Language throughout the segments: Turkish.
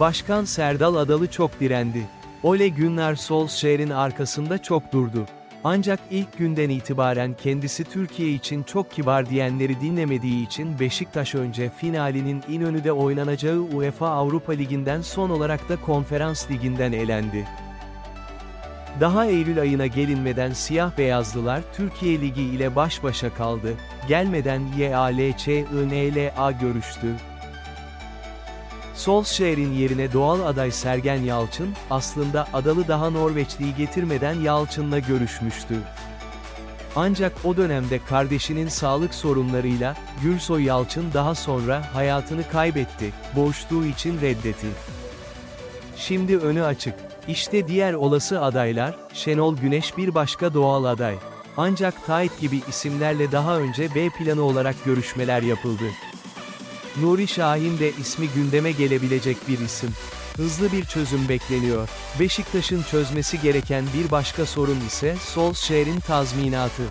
Başkan Serdal Adalı çok direndi. Ole Gunnar Solskjaer'in arkasında çok durdu. Ancak ilk günden itibaren kendisi Türkiye için çok kibar diyenleri dinlemediği için Beşiktaş önce finalinin İnönü'de oynanacağı UEFA Avrupa Ligi'nden son olarak da Konferans Ligi'nden elendi. Daha Eylül ayına gelinmeden siyah beyazlılar Türkiye Ligi ile baş başa kaldı. Gelmeden YALÇINLA görüştü. Solskjaer'in yerine doğal aday Sergen Yalçın, aslında Adalı daha Norveçli'yi getirmeden Yalçın'la görüşmüştü. Ancak o dönemde kardeşinin sağlık sorunlarıyla, Gürsoy Yalçın daha sonra hayatını kaybetti, boğuştuğu için reddetti. Şimdi önü açık. İşte diğer olası adaylar, Şenol Güneş bir başka doğal aday. Ancak Tayt gibi isimlerle daha önce B planı olarak görüşmeler yapıldı. Nuri Şahin de ismi gündeme gelebilecek bir isim. Hızlı bir çözüm bekleniyor. Beşiktaş'ın çözmesi gereken bir başka sorun ise Solskjaer'in tazminatı.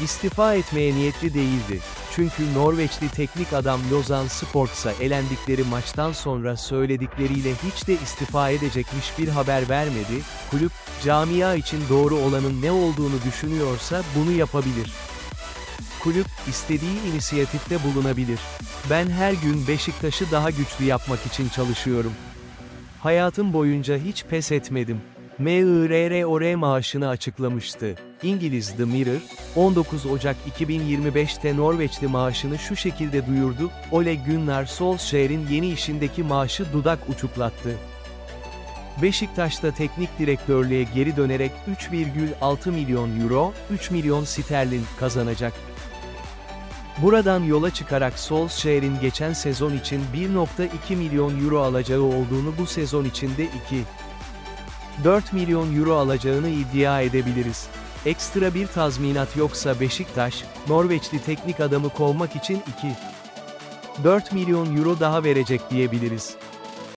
İstifa etmeye niyetli değildi. Çünkü Norveçli teknik adam Lozan Sports'a elendikleri maçtan sonra söyledikleriyle hiç de istifa edecekmiş bir haber vermedi, kulüp, camia için doğru olanın ne olduğunu düşünüyorsa bunu yapabilir. Kulüp, istediği inisiyatifte bulunabilir. Ben her gün Beşiktaş'ı daha güçlü yapmak için çalışıyorum. Hayatım boyunca hiç pes etmedim. MIRROR maaşını açıklamıştı. İngiliz The Mirror, 19 Ocak 2025'te Norveçli maaşını şu şekilde duyurdu, Ole Gunnar Solskjaer'in yeni işindeki maaşı dudak uçuklattı. Beşiktaş'ta teknik direktörlüğe geri dönerek 3,6 milyon euro, 3 milyon sterlin kazanacak. Buradan yola çıkarak Solskjaer'in geçen sezon için 1.2 milyon euro alacağı olduğunu bu sezon içinde 2 4 milyon euro alacağını iddia edebiliriz. Ekstra bir tazminat yoksa Beşiktaş, Norveçli teknik adamı kovmak için 2 4 milyon euro daha verecek diyebiliriz.